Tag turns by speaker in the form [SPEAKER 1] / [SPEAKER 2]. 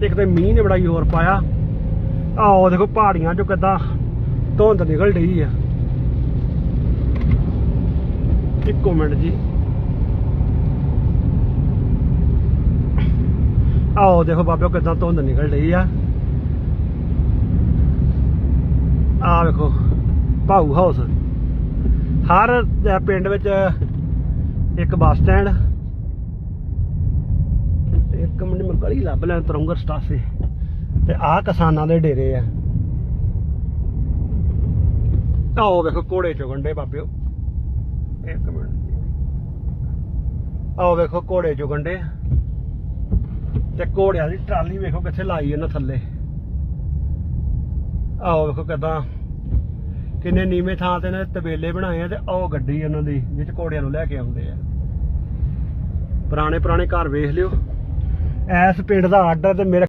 [SPEAKER 1] ਇੱਕ ਤੇ ਮੀਂਹ ਨੇ ਬੜਾ ਹੀ ਹੋਰ ਪਾਇਆ ਆਓ ਦੇਖੋ ਪਹਾੜੀਆਂ ਚੋਂ ਕਿੱਦਾਂ ਧੁੰਦ ਨਿਕਲ ਰਹੀ ਆ। ਇੱਕੋ ਮਿੰਟ ਜੀ। ਆਓ ਦੇਖੋ ਬਾਬਿਓ ਕਿੱਦਾਂ ਧੁੰਦ ਨਿਕਲ ਰਹੀ ਆ। ਆ ਵੇਖੋ ਭਾਊ ਹਾਊਸ ਹਰ ਪਿੰਡ ਵਿੱਚ ਇੱਕ ਬੱਸ ਸਟੈਂਡ ਇੱਕ ਮਿੰਟ ਮੈਂ ਗਲੀ ਲੱਭ ਲੈਣ ਤਰੰਗਰ ਸਟਾਫੇ ਤੇ ਆਹ ਕਿਸਾਨਾਂ ਦੇ ਡੇਰੇ ਆ। ਆਓ ਵੇਖੋ ਘੋੜੇ ਚੁਗੰਡੇ ਬਾਬਿਓ। ਇੱਕ ਮਿੰਟ। ਆਓ ਵੇਖੋ ਘੋੜੇ ਚੁਗੰਡੇ ਤੇ ਘੋੜਿਆਂ ਦੀ ਟਰਾਲੀ ਵੇਖੋ ਕਿੱਥੇ ਲਾਈ ਇਹਨਾਂ ਥੱਲੇ। ਆਓ ਵੇਖੋ ਕਿਦਾਂ ਕਿੰਨੇ ਨੀਵੇਂ ਥਾਂ ਤੇ ਇਹਨਾਂ ਦੇ ਤਬੇਲੇ ਬਣਾਏ ਆ ਤੇ ਉਹ ਗੱਡੀ ਉਹਨਾਂ ਦੀ ਵਿੱਚ ਘੋੜਿਆਂ ਨੂੰ ਲੈ ਕੇ ਆਉਂਦੇ ਆ। ਪੁਰਾਣੇ ਪੁਰਾਣੇ ਘਰ ਵੇਖ ਲਿਓ। ਐਸ ਪਿੰਡ ਦਾ ਆਰਡਰ ਤੇ ਮੇਰੇ